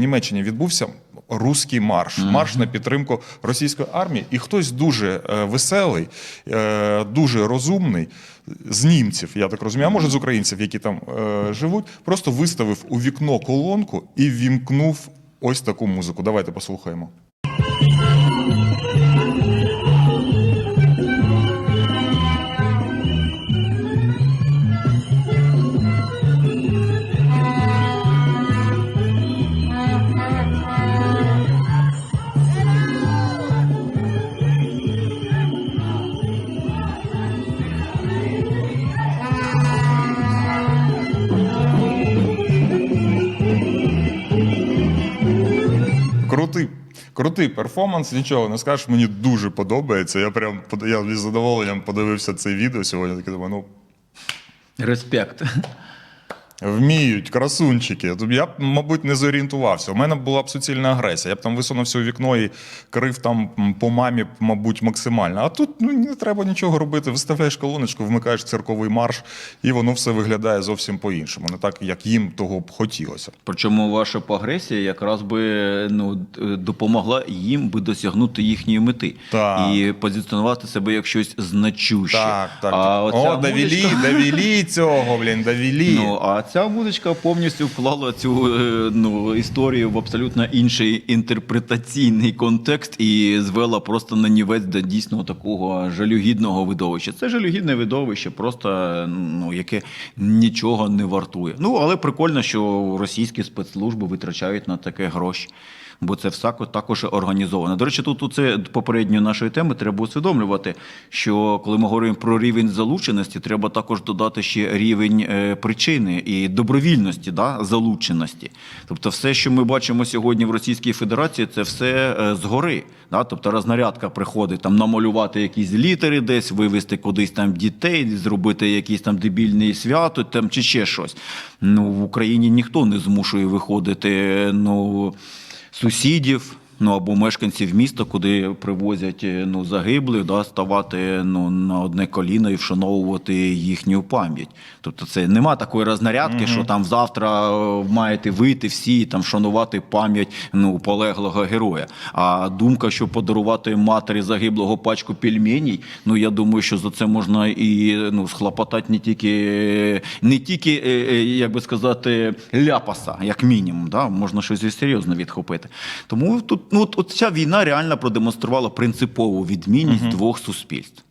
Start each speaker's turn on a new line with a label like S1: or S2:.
S1: В Німеччині відбувся руський марш, марш на підтримку російської армії, і хтось дуже е, веселий, е, дуже розумний з німців, я так розумію, а може з українців, які там е, живуть, просто виставив у вікно колонку і вімкнув ось таку музику. Давайте послухаємо. Крутий, крутий перформанс, нічого не скажеш, мені дуже подобається. Я прям я з задоволенням подивився це відео сьогодні. Таке думаю, ну
S2: Респект.
S1: Вміють, красунчики. Я б, мабуть, не зорієнтувався. У мене була б суцільна агресія. Я б там висунувся у вікно і крив там по мамі, мабуть, максимально. А тут ну, не треба нічого робити. Виставляєш колоночку, вмикаєш цирковий марш, і воно все виглядає зовсім по-іншому. Не так, як їм того б хотілося.
S2: Причому ваша агресія якраз би ну, допомогла їм би досягнути їхньої мети
S1: Так.
S2: і позиціонувати себе як щось значуще.
S1: Так, так.
S2: А
S1: так. О,
S2: музичка-
S1: довелі цього, блін, довелі.
S2: Ну, а ця музичка повністю вклала цю е, ну, історію в абсолютно інший інтерпретаційний контекст і звела просто на нівець до дійсно такого жалюгідного видовища. Це жалюгідне видовище, просто ну, яке нічого не вартує. Ну, але прикольно, що російські спецслужби витрачають на таке гроші. Бо це все також організовано. До речі, тут у це попередньої нашої теми треба усвідомлювати, що коли ми говоримо про рівень залученості, треба також додати ще рівень е, причини і добровільності да, залученості. Тобто, все, що ми бачимо сьогодні в Російській Федерації, це все е, згори. Да? Тобто рознарядка приходить там намалювати якісь літери десь, вивезти кудись там дітей, зробити якісь там дебільне свято там, чи ще щось. Ну, в Україні ніхто не змушує виходити. ну сусідів. Ну або мешканців міста, куди привозять е, ну загиблих, да, ставати ну на одне коліно і вшановувати їхню пам'ять. Тобто, це нема такої рознарядки, що там завтра е, маєте вийти всі і там вшанувати пам'ять ну полеглого героя. А думка, що подарувати матері загиблого пачку пельменей, ну я думаю, що за це можна і ну схлопотати не тільки не тільки, е, як би сказати, ляпаса, як мінімум, да? можна щось серйозно відхопити. Тому тут ну от, от ця війна реально продемонструвала принципову відмінність двох суспільств.